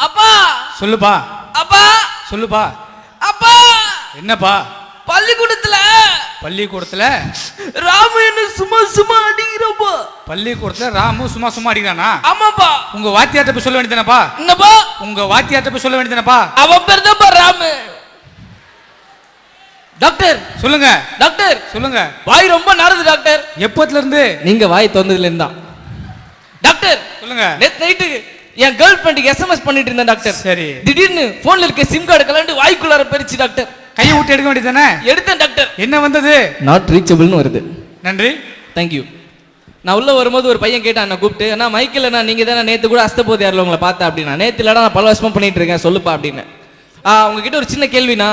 அப்பா! சொல்லுப்பா. அப்பா! சொல்லுப்பா. அப்பா! என்னப்பா? பள்ளிக்கூடத்துல! பள்ளிக்கூடத்துல? ராமு என்ன சும்மா சும்மா அடிக்கிறப்பா. பள்ளிக்கூடத்துல ராமு சும்மா சும்மா அடிக்கிறானா? ஆமாப்பா. உங்க வாத்தியார்ட்ட போய் சொல்ல வேண்டியதானப்பா என்னப்பா? உங்க வாத்தியார்ட்ட போய் சொல்ல வேண்டியதானப்பா அவன் பேர் தான்ப்பா ராமு. டாக்டர். சொல்லுங்க. டாக்டர். சொல்லுங்க. வாய் ரொம்ப நாறுது டாக்டர். எப்பத்துல இருந்து நீங்க வாய் திறந்ததுல இருந்தா டாக்டர். சொல்லுங்க. நேத்து நைட்டு என் கேர்ள் ஃப்ரெண்டுக்கு எஸ்எம்எஸ் பண்ணிட்டு இருந்தேன் டாக்டர் சரி. திடீர்னு போன்ல இருக்க சிம் கார்டு கலண்டு வாய்க்குள்ளார போயிருச்சு டாக்டர் கையை விட்டு எடுக்க வேண்டியதானே எடுத்தேன் டாக்டர் என்ன வந்தது? நாட் ரீச்சபிள்னு வருது. நன்றி. தேங்க்யூ நான் உள்ள வரும்போது ஒரு பையன் கேட்டான் என்ன கூப்பிட்டு அண்ணா மைக்கில் நான் நீங்க தானே நேத்து கூட அஸ்தபோது யாரில் உங்களை பார்த்தேன் அப்படின்னா நேத்து இல்லடா நான் பல வருஷமா பண்ணிட்டு இருக்கேன் சொல்லுப்பா அப்படின்னு. ஆ, உங்ககிட்ட ஒரு சின்ன கேள்வினா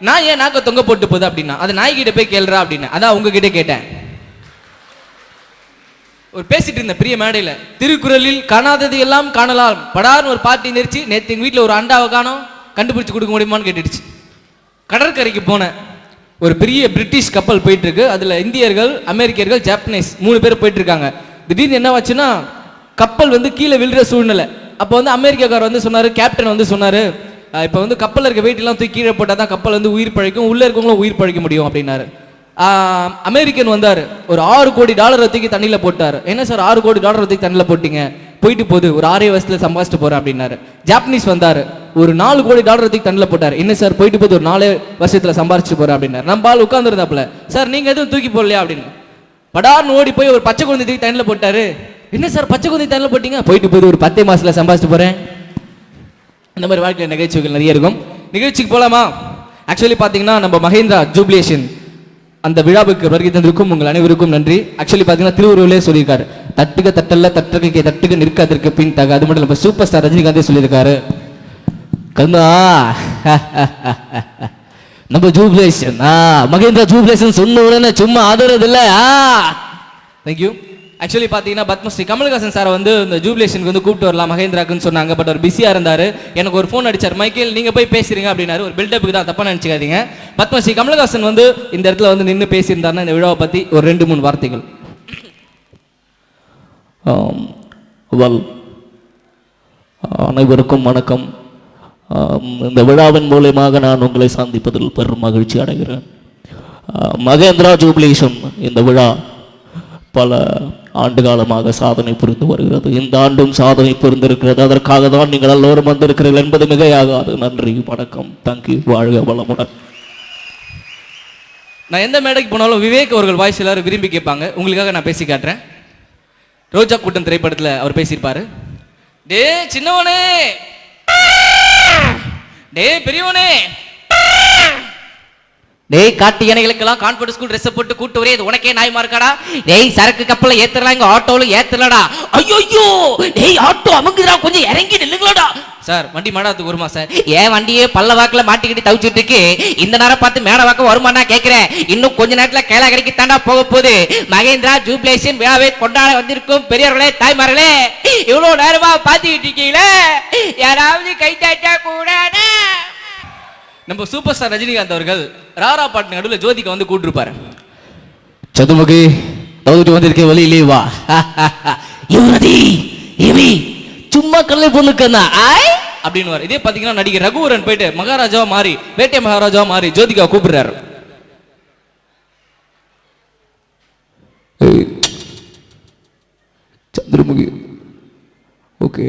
நான் ஏன் நாக்க தொங்க போட்டு போகுது? அப்படின்னா அது நாய்கிட்ட போய் கேளுறா அப்படின்னு. அதான் உங்ககிட்ட கேட்டேன். ஒரு பேசிட்டு இருந்த பெரிய மேடையில் திருக்குறளில் காணாதது எல்லாம் காணலாம். படார்னு ஒரு பாட்டி நெரிச்சு நேற்று எங்கள் வீட்டில் ஒரு அண்டாவை காணோம் கண்டுபிடிச்சு கொடுக்க முடியுமான்னு கேட்டுடுச்சு. கடற்கரைக்கு போனேன் ஒரு பெரிய பிரிட்டிஷ் கப்பல் போயிட்டுருக்கு. அதில் இந்தியர்கள் அமெரிக்கர்கள் ஜாப்பனீஸ் மூணு பேர் போயிட்டுருக்காங்க. திடீர்னு என்ன ஆச்சுன்னா கப்பல் வந்து கீழே விழுற சூழ்நிலை. அப்போ வந்து அமெரிக்காக்காரர் வந்து சொன்னார் கேப்டன் வந்து சொன்னார் இப்போ வந்து கப்பலில் இருக்க வெயிட் தூக்கி கீழே போட்டால் தான் கப்பல் வந்து உயிர் பழைக்கும் உள்ளே இருக்கவங்களும் உயிர் பழைக்க முடியும் அப்படின்னாரு. அமெரிக்கன் வந்தார். ஒரு ஆறு கோடி டாலர் தூக்கி தண்ணியில் போட்டார். என்ன சார் ஆறு கோடி டாலர் தூக்கி தண்ணியில் போட்டிங்க? போயிட்டு போகுது ஒரு ஆறே வயசில் சம்பாதிச்சுட்டு போகிறேன் அப்படின்னாரு. ஜாப்பனீஸ் வந்தார். ஒரு நாலு கோடி டாலர் தூக்கி தண்ணியில் போட்டார். என்ன சார் போயிட்டு போகுது ஒரு நாலே வருஷத்தில் சம்பாரிச்சு போகிறேன் அப்படின்னாரு. நம்ம ஆள் உட்காந்துருந்தாப்புல சார் நீங்கள் எதுவும் தூக்கி போடலையா? அப்படின்னு. படார்னு ஓடி போய் ஒரு பச்சை குழந்தை தூக்கி தண்ணியில் போட்டார். என்ன சார் பச்சை குழந்தை தண்ணியில் போட்டிங்க? போயிட்டு போகுது ஒரு பத்தே மாதத்தில் சம்பாதிச்சுட்டு போகிறேன் இந்த மாதிரி வாழ்க்கையில் நிகழ்ச்சிகள் நிறைய இருக்கும். நிகழ்ச்சிக்கு போகலாமா ஆக்சுவலி பார்த்தீங்கன்னா நம்ம மகேந்திரா ஜூப்ளேஷன் அந்த விழாவுக்கு வருகை தந்திருக்கும் உங்கள் அனைவருக்கும் நன்றி. ஆக்சுவலி பார்த்தீங்கன்னா திருவுருவிலே சொல்லியிருக்காரு. தட்டுக தட்டல்ல தட்டுக தட்டுக நிற்காதற்கு பின் தக. அது மட்டும் நம்ம சூப்பர் ஸ்டார் ரஜினிகாந்தே சொல்லியிருக்காரு. கண்ணா நம்ம ஜூப்ளேஷன். ஆ மகேந்திரா ஜூப்ளேஷன் சொன்ன உடனே சும்மா ஆதரவு இல்லை. ஆ. தேங்க்யூ ஆக்சுவலி பார்த்தீங்கன்னா பத்மஸ்ரீ கமல்ஹாசன் சாரை வந்து இந்த ஜூப்ளேஷனுக்கு வந்து கூப்பிட்டு வரலாம் மகேந்திராக்குன்னு சொன்னாங்க பட் அவர் பிஸியாக இருந்தார். எனக்கு ஒரு ஃபோன் அடிச்சார். மைக்கேல் நீங்கள் போய் பேசுறீங்க அப்படின்னாரு. ஒரு பில்டப்புக்கு தான் தப்பாக நினச்சிக்காதீங்க. பத்மஸ்ரீ கமல்ஹாசன் வந்து இந்த இடத்துல வந்து நின்று பேசியிருந்தாருன்னா இந்த விழாவை பற்றி ஒரு ரெண்டு மூணு வார்த்தைகள். வல் அனைவருக்கும் வணக்கம். இந்த விழாவின் மூலயமாக நான் உங்களை சந்திப்பதில் பெரும் மகிழ்ச்சி அடைகிறேன். மகேந்திரா ஜூப்ளீஷன் இந்த விழா பல ஆண்டு காலமாக சாதனை புரிந்து வருகிறது. இந்த ஆண்டும் சாதனை புரிந்திருக்கிறது. அதற்காக தான் நீங்கள் எல்லோரும் வந்திருக்கிறீர்கள் என்பது மிகையாகாது. நன்றி வணக்கம். தங்கி வாழ்க வளமுடன். நான் எந்த மேடைக்கு போனாலும் விவேக் அவர்கள் வாய்ஸ் எல்லாரும் விரும்பி கேட்பாங்க. உங்களுக்காக நான் பேசி காட்டுறேன். ரோஜா கூட்டம் திரைப்படத்தில் அவர் பேசியிருப்பாரு. டே சின்னவனே! டே பெரியவனே! டேய் காட்டு யானைகளுக்கெல்லாம் கான்ஃபிடன்ஸ் ஸ்கூல் ட்ரெஸ் போட்டு கூட்டு வரே இது உனக்கே நாயமா இருக்காடா டேய் சரக்கு கப்பல ஏத்துறலாம் இங்க ஆட்டோல ஏத்தலடா. ஐயோ டேய் ஆட்டோ அமுங்குதுடா கொஞ்சம் இறங்கி நில்லுங்களடா. சார் வண்டி மாடாத்துக்கு வருமா சார்? ஏன் வண்டியே பல்ல வாக்குல மாட்டிக்கிட்டு தவிச்சிட்டு இருக்கு. இந்த நேரம் பார்த்து மேட வாக்க வருமானா கேட்கிறேன் இன்னும் கொஞ்ச நேரத்துல கேலாகடிக்கு தாண்டா போக போகுது. மகேந்திரா ஜூப்ளேஷன் விழாவை கொண்டாட வந்திருக்கும் பெரியவர்களே தாய்மார்களே. இவ்வளவு நேரமா பார்த்துக்கிட்டு இருக்கீங்களே? யாராவது கை தாட்டா கூடாதா? நம்ம சூப்பர் ஸ்டார் ரஜினிகாந்த் அவர்கள் ராரா பாட்டு நடுவில் ஜோதிகா வந்து கூட்டிருப்பாரு. சதுமுகி தகுதி வந்திருக்க வழியிலே வா. யுவதி இவி சும்மா கல்லை பொண்ணுக்கண்ணா. ஆய்! அப்படின்னு இதே பாத்தீங்கன்னா நடிகர் ரகுவரன் போயிட்டு மகாராஜாவா மாறி வேட்டை மகாராஜாவா மாறி ஜோதிகா கூப்பிடுறாரு. சந்திரமுகி ஓகே.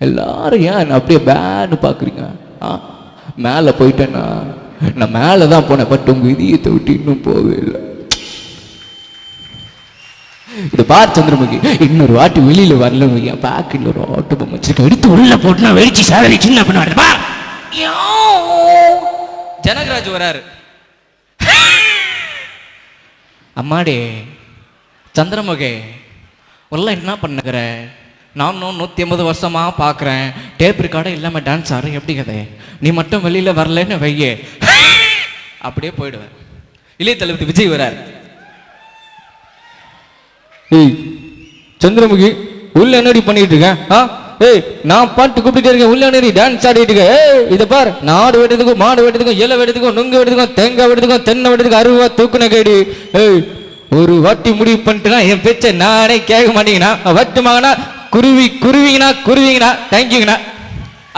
எல்லாரும் ஏன் அப்படியே பேன்னு பார்க்குறீங்க? ஆ? மேலே போயிட்டேன்னா நான் மேலே தான் போனேன் பட் உங்கள் இதயத்தை விட்டு இன்னும் போகவே இல்லை. இது பார் சந்திரமுகி இன்னொரு வாட்டி வெளியில வரல என் பேக்கில் ஒரு ஆட்டோ பொம்மை வச்சுட்டு எடுத்து உள்ள போட்டு நான் வெடிச்சு சாதனை சின்ன பண்ண பா ஜனகராஜ் வராரு. அம்மாடே சந்திரமுகே உள்ள என்ன பண்ணுகிற? நானும் நூற்றி ஐம்பது வருஷமா பார்க்குறேன். டேப் ரெக்கார்டே இல்லாமல் டான்ஸ் ஆடுற எப்படி கதை? நீ மட்டும் வெளியில் வரலன்னு வையே. அப்படியே போயிடுவேன். இளைய தளபதி விஜய் வரார். ஏய் சந்திரமுகி உள்ள என்னடி பண்ணிட்டு இருக்கேன் ஆ? ஏய் நான் பாட்டு கூப்பிட்டு இருக்கேன். உள்ள என்னடி டான்ஸ் ஆடிட்டு இருக்க? ஏய் இதை பார். நாடு வெட்டதுக்கும் மாடு வெட்டதுக்கும் இலை வெட்டதுக்கும் நுங்கு வெட்டதுக்கும் தேங்காய் வெட்டதுக்கும் தென்னை வெட்டதுக்கும் அருவா தூக்குன கேடி. ஏய் ஒரு வாட்டி முடிவு பண்ணிட்டுனா என் பேச்சை நானே கேட்க மாட்டீங்கன்னா வட்டு குருவி குருவிங்கண்ணா குருவிங்கண்ணா தேங்க்யூங்கண்ணா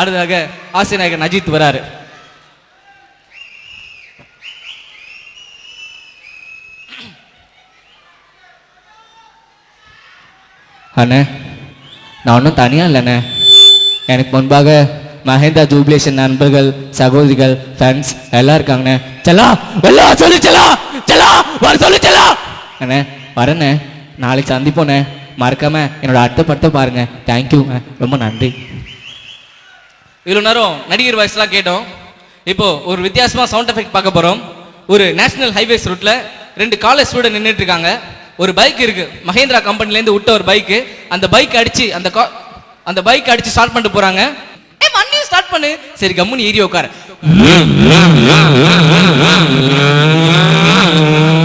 அடுத்ததாக ஆசிரியர் அஜித் வராரு. அண்ணே நான் ஒன்றும் தனியாக இல்லைண்ணே. எனக்கு முன்பாக மஹேந்திரா ஜூப்ளேஷன் நண்பர்கள் சகோதரிகள் ஃப்ரெண்ட்ஸ் எல்லாம் இருக்காங்கண்ணே. செல்லா எல்லாம் சொல்லு செல்லா செல்லா வர சொல்லு செல்லா. அண்ணே வரேண்ணே. நாளைக்கு சந்திப்போண்ணே. மறக்காம என்னோட அடுத்த படத்தை பாருங்க. தேங்க்யூங்க ரொம்ப நன்றி. இவ்வளோ நேரம் நடிகர் வாய்ஸ்லாம் கேட்டோம். இப்போ ஒரு வித்தியாசமாக சவுண்ட் எஃபெக்ட் பார்க்க போகிறோம் ஒரு நேஷனல் ஹைவேஸ் ரூட்ல ரெண்டு காலேஜ் ஸ்டூடெண்ட் நின்றுட்டு இருக்காங்க. ஒரு பைக் இருக்கு. மஹேந்திரா கம்பெனிலேருந்து விட்ட ஒரு பைக்கு அந்த பைக் அடிச்சு அந்த கா- அந்த பைக் அடிச்சு ஸ்டார்ட் பண்ணிட்டு போறாங்க. ஏ ஸ்டார்ட் பண்ணு. சரி கம்முன்னு ஏறி உட்கார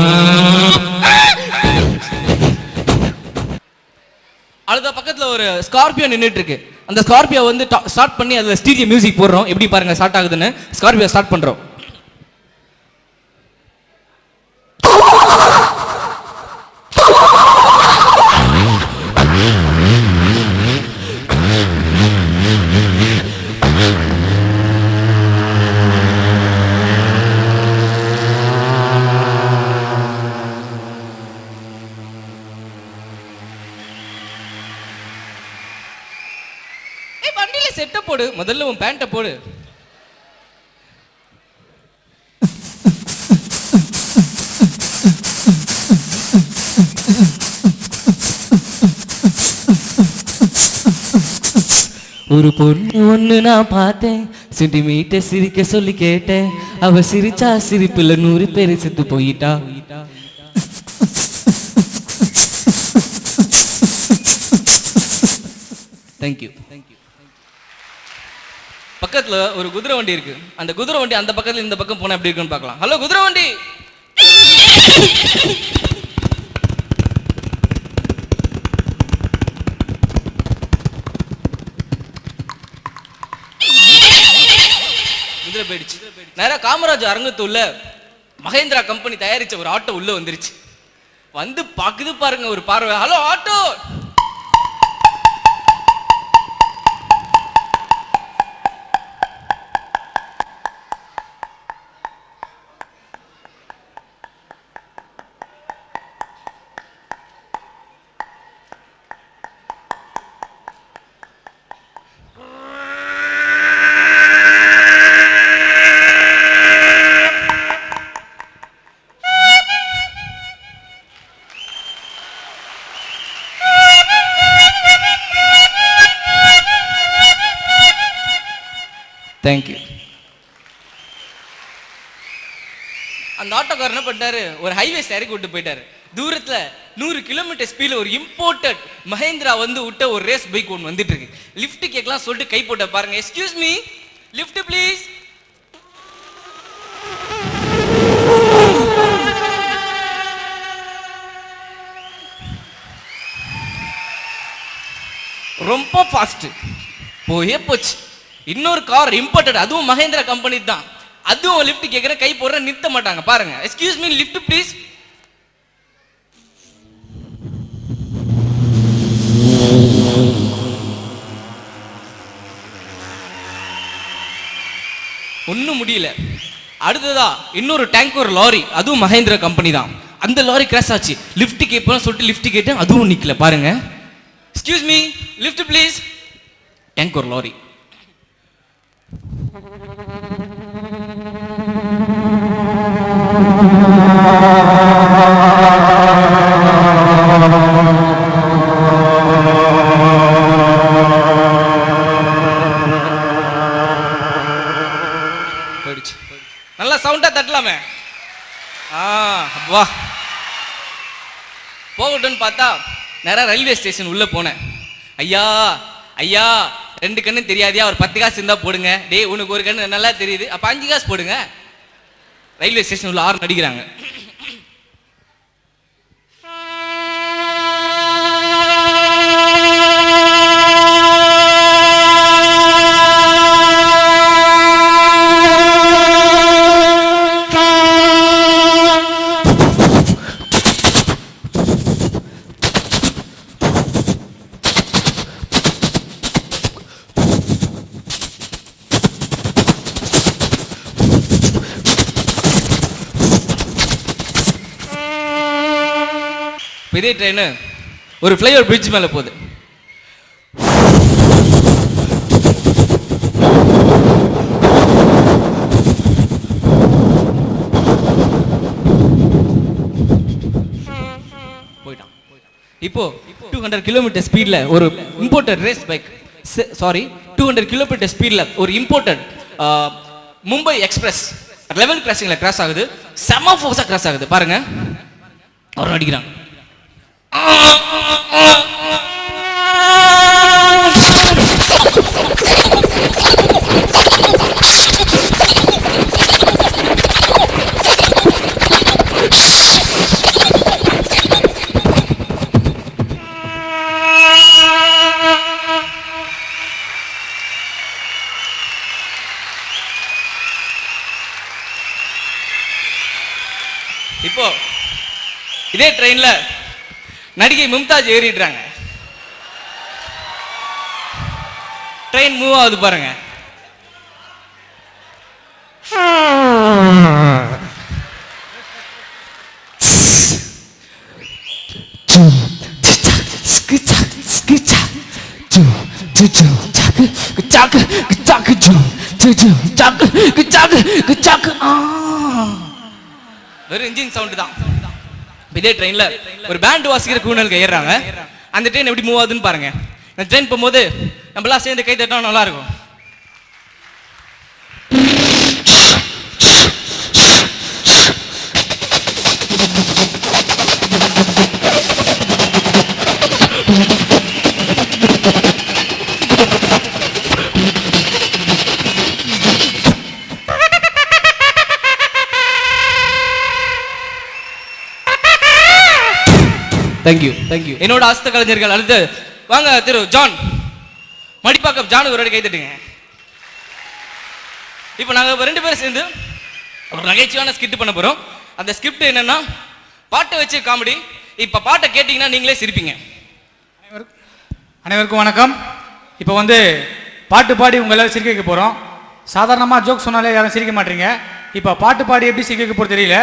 அடுத்த பக்கத்தில் ஒரு ஸ்கார்பியோ நின்றுட்டு இருக்கு அந்த ஸ்கார்பியோ வந்து ஸ்டார்ட் பண்ணி அதில் ஸ்டீரியோ மியூசிக் போடுறோம். எப்படி பாருங்க ஸ்டார்ட் ஆகுதுன்னு. ஸ்கார்பியோ ஸ்டார்ட் பண்ணுறோம் ஏய் வண்டியில செட்ட போடு முதல்ல உன் பேண்ட்டை போடு. ஒரு பொண்ணு ஒண்ணு நான் பார்த்தேன். சென்டிமீட்டர் சிரிக்க சொல்லி கேட்டேன். அவ சிரிச்சா சிரிப்புல நூறு பேர் செத்து போயிட்டா. தேங்க்யூ தேங்க்யூ பக்கத்தில் ஒரு குதிரை வண்டி இருக்கு. அந்த குதிரை வண்டி அந்த பக்கத்தில் இந்த பக்கம் போனா எப்படி இருக்குன்னு பார்க்கலாம். ஹலோ குதிரை வண்டி! குதிரை போயிடுச்சு. நேரம் காமராஜ் அரங்கத்து உள்ள மகேந்திரா கம்பெனி தயாரிச்ச ஒரு ஆட்டோ உள்ள வந்துருச்சு. வந்து பாக்குது பாருங்க ஒரு பார்வை. Hello auto! அந்த என்ன பண்ணிட்டாரு ஒரு ஹைவேஸ் இறக்கி விட்டு போயிட்டாரு. தூரத்துல நூறு கிலோமீட்டர் ஸ்பீட்ல ஒரு இம்போர்ட்டட் மஹேந்திரா வந்து விட்ட ஒரு ரேஸ் பைக் ஒன்று வந்துட்டு இருக்கு. லிஃப்ட் கேட்கலாம் சொல்லிட்டு கை போட்ட பாருங்க. எக்ஸ்கியூஸ் மீ லிஃப்ட் ப்ளீஸ் ரொம்ப ஃபாஸ்ட் போயே போச்சு. இன்னொரு கார் இம்போர்ட்டட் அதுவும் மகேந்திரா கம்பெனி தான். அதுவும் லிஃப்ட் கேட்குற கை போடுற நிறுத்த மாட்டாங்க. பாருங்க. எக்ஸ்கியூஸ் மீ லிஃப்ட் ப்ளீஸ் ஒன்றும் முடியல. அடுத்ததா இன்னொரு டேங்கர் லாரி அதுவும் மகேந்திரா கம்பெனி தான். அந்த லாரி கிராஷ் ஆச்சு. லிஃப்ட் கேட்போம் சொல்லிட்டு லிஃப்ட் கேட்டேன் அதுவும் நிற்கல பாருங்க. Excuse me lift please tanker lorry நல்லா சவுண்டா தட்டலாமே. ஆ வா. போகட்டும்னு பார்த்தா நேராக ரயில்வே ஸ்டேஷன் உள்ள போனேன். ஐயா ஐயா ரெண்டு கண்ணு தெரியாதியா ஒரு பத்து காசு இருந்தா போடுங்க. டேய் உனக்கு ஒரு கண்ணு நல்லா தெரியுது. அப்ப அஞ்சு காசு போடுங்க. ரயில்வே ஸ்டேஷன் உள்ள ஆறு அடிக்கிறாங்க பெரிய ட்ரெயின் ஒரு ஃப்ளைஓவர் பிரிட்ஜ் மேலே போகுது. போயிட்டான். இப்போ டூ ஹண்ட்ரட் கிலோமீட்டர் ஸ்பீடில் ஒரு imported race bike sorry two hundred kilometre ஸ்பீடில் ஒரு இம்போர்ட்டட் மும்பை எக்ஸ்பிரஸ் லெவல் கிராசிங்கில் கிராஸ் ஆகுது. செம ஃபோர்ஸாக கிராஸ் ஆகுது. பாருங்க. அவர் அடிக்கிறான். இப்போ இதே ட்ரெயினில் நடிகை மும்தாஜ் ஏறிடுறாங்க. ட்ரெயின் மூவ் ஆகுது பாருங்க. வெறும் இன்ஜின் சவுண்டு தான். இதே ட்ரெயினில் ஒரு பேண்ட் வாசிக்கிற கூணலுக்கு ஏறுறாங்க. அந்த ட்ரெயின் எப்படி மூவ் ஆகுதுன்னு பாருங்க. இந்த ட்ரெயின் போகும்போது நம்மளாம் சேர்ந்து கை தட்டினா நல்லா இருக்கும். தேங்க்யூ தேங்க்யூ என்னோட ஆஸ்த கலைஞர்கள் அடுத்து வாங்க திரு ஜான். மடிப்பாக்கம் ஜான் ஒரு கை தட்டுங்க. இப்போ நாங்கள் ரெண்டு பேரும் சேர்ந்து ஒரு நகைச்சுவையான ஸ்கிட் பண்ண போகிறோம் அந்த ஸ்கிரிப்ட் என்னன்னா பாட்டை வச்சு காமெடி இப்போ பாட்டை கேட்டிங்கன்னா நீங்களே சிரிப்பீங்க. அனைவருக்கும் வணக்கம். இப்போ வந்து பாட்டு பாடி உங்க எல்லாரும் சிரிக்க வைக்க போகிறோம் சாதாரணமாக ஜோக் சொன்னாலே யாரும் சிரிக்க மாட்டீங்க. இப்போ பாட்டு பாடி எப்படி சிரிக்க வைக்க போகிறது தெரியல.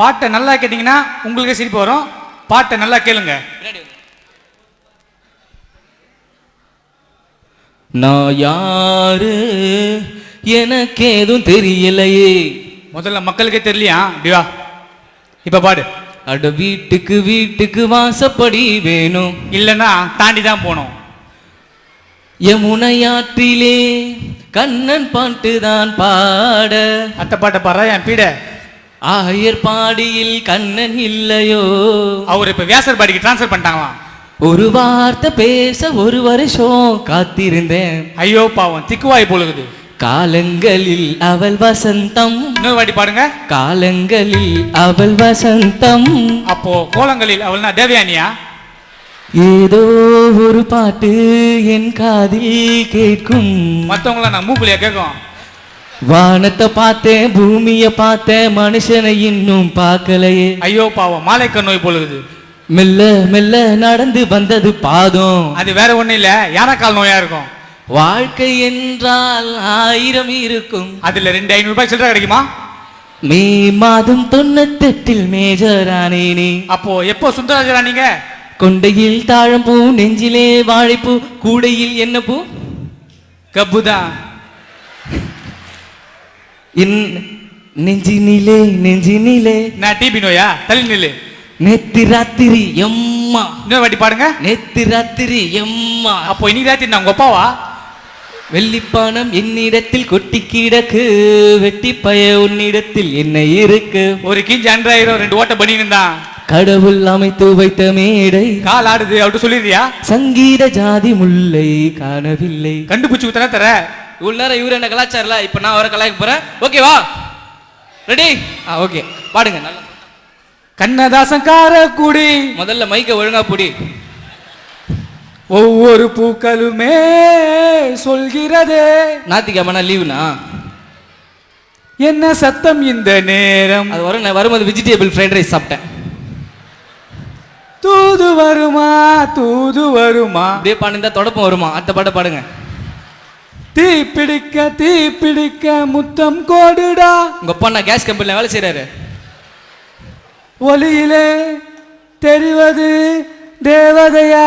பாட்டை நல்லா கேட்டிங்கன்னா உங்களுக்கே சிரிப்பு வரும். பாட்டை நல்லா கேளுங்க. நான் யாரு எனக்கு ஏதும் தெரியலையே. முதல்ல மக்களுக்கே தெரியலையா? இப்படி வா. இப்போ பாடு. அட வீட்டுக்கு வீட்டுக்கு வாசப்படி வேணும். இல்லைன்னா தாண்டி தான் போகணும். யமுனையாற்றிலே கண்ணன் பாட்டு தான் பாட. அத்தை பாட்டை பாடுறா என் பீட. ஆயர் பாடியில் கண்ணன் இல்லையோ? அவர் இப்போ வியாசர் பாடிக்கு ட்ரான்ஸ்ஃபர் பண்ணிட்டாங்களாம் ஒரு வார்த்தை பேச ஒரு வருஷம் காத்திருந்தேன். ஐயோ பாவம் திக்குவாய் பொழுகுது காலங்களில் அவள் வசந்தம். இன்னொரு வாட்டி பாடுங்க. காலங்களில் அவள் வசந்தம். அப்போ கோலங்களில் அவள்னா தேவயானியா? ஏதோ ஒரு பாட்டு என் காதில் கேட்கும். மற்றவங்கள நான் மூக்குலியா கேட்கும்? வானத்தை பார்த்தேன் பூமியை பார்த்தேன் மனுஷனை இன்னும் பார்க்கலையே. ஐயோ பாவம் மாலைக்க நோய் பொழுகுது மெல்ல மெல்ல நடந்து வந்தது பாதம். அது வேற ஒண்ணும் இல்ல யானைக்கால் நோயா இருக்கும். வாழ்க்கை என்றால் ஆயிரம் இருக்கும். அதுல ரெண்டு ஐநூறு ரூபாய் சில்லறை கிடைக்குமா? மே மாதம் தொண்ணூத்தெட்டில் மேஜரானேனே. அப்போ எப்போ சுந்தரராஜரா நீங்க? கொண்டையில் தாழம்பூ நெஞ்சிலே வாழைப்பூ கூடையில் என்ன பூ கப்புதான். நெஞ்சினிலே நெஞ்சினிலே. நான் டிபி நோயா தள்ளி நில்லு. நேத்து ராத்திரி எம்மா. இன்னொரு வாட்டி பாடுங்க. நேத்து ராத்திரி எம்மா. அப்போ இன்னைக்கு ராத்திரி நான் உங்க அப்பாவா? வெள்ளிப்பானம் என்னிடத்தில் கொட்டி கிடக்கு. வெட்டி பய உன்னிடத்தில் என்ன இருக்கு. ஒரு கிஞ்சி அன்றாயிரம் ரெண்டு ஓட்ட பண்ணின்னு தான் கடவுள் அமைத்து வைத்த மேடை. கால் ஆடுது அப்படி சொல்லிடுறியா? சங்கீத ஜாதி முல்லை காணவில்லை. கண்டுபிடிச்சு ஊத்தனா தர? இவ்வளவு நேரம் இவர் என்ன கலாச்சாரல இப்போ நான் அவரை கலாய்க்க போறேன். ஓகேவா ரெடி ஆ ஓகே பாடுங்க. நல்லா கண்ணதாசன் காரக்குடி முதல்ல மைக்கை ஒழுங்கா பிடி. ஒவ்வொரு பூக்களுமே சொல்கிறதே. ஞாத்திக்கிழமை லீவுனா என்ன சத்தம் இந்த நேரம்? அது வரும் நான் வரும்போது வெஜிடபிள் ஃப்ரைட் ரைஸ் சாப்பிட்டேன். தூது வருமா தூது வருமா? அப்படியே பாடுந்தா தொடப்பம் வருமா? அடுத்த பாட்டை பாடுங்க. தீ பிடிக்க தீ பிடிக்க முத்தம் கோடுடா. உங்க அப்பா நான் கேஸ் கம்பெனியில் வேலை செய்றாரு? ஒலியிலே தெரிவது தேவதையா?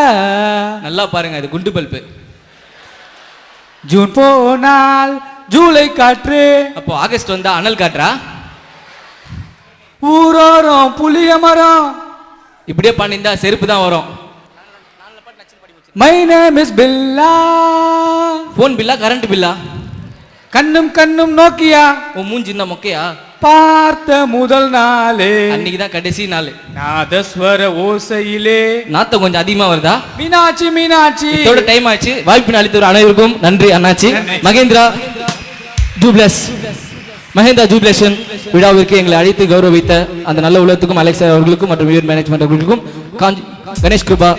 நல்லா பாருங்க அது குண்டு பல்பு. ஜூன் போனால் ஜூலை காற்று. அப்போ ஆகஸ்ட் வந்தா அனல் காட்டுறா ஊரோரம் புளிய மரம். இப்படியே பண்ணியிருந்தா செருப்பு தான் வரும். My name is Billa phone Billa current பில்லா கண்ணும் கண்ணும் நோக்கியா? உன் மூஞ்சி இந்த மொக்கையா? பார்த்த முதல் நாளே. அன்னைக்கு தான் கடைசி நாள். நாதஸ்வர ஓசையிலே. நாத்தம் கொஞ்சம் அதிகமா வருதா? மீனாட்சி மீனாட்சி. இதோட டைம் ஆச்சு. வாய்ப்பின் அளித்தவர் அனைவருக்கும் நன்றி அண்ணாச்சி. மகேந்திரா ஜூப்ளஸ் மகேந்திரா ஜூப்ளேஷன் விழாவிற்கு எங்களை அழைத்து கௌரவித்த அந்த நல்ல உலகத்துக்கும் அலெக்சா அவர்களுக்கும் மற்றும் ஈவென்ட் மேனேஜ்மெண்ட் அவர்களுக்கும் காஞ்சி கணேஷ் கிருபா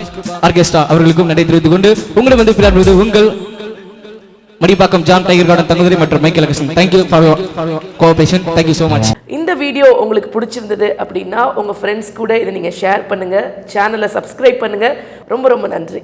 ஆர்கெஸ்ட்ரா அவர்களுக்கும் நன்றி தெரிவித்துக் கொண்டு உங்களை வந்து பிளாடுவது உங்கள் மடிப்பாக்கம் ஜான் டைகர் கார்டன் தங்குதிரை மற்றும் Michael Augustine thank you for cooperation thank you so much இந்த வீடியோ உங்களுக்கு பிடிச்சிருந்தது அப்படின்னா உங்கள் ஃப்ரெண்ட்ஸ் கூட இதை நீங்கள் ஷேர் பண்ணுங்கள் சேனலை சப்ஸ்கிரைப் பண்ணுங்கள் ரொம்ப ரொம்ப நன்றி.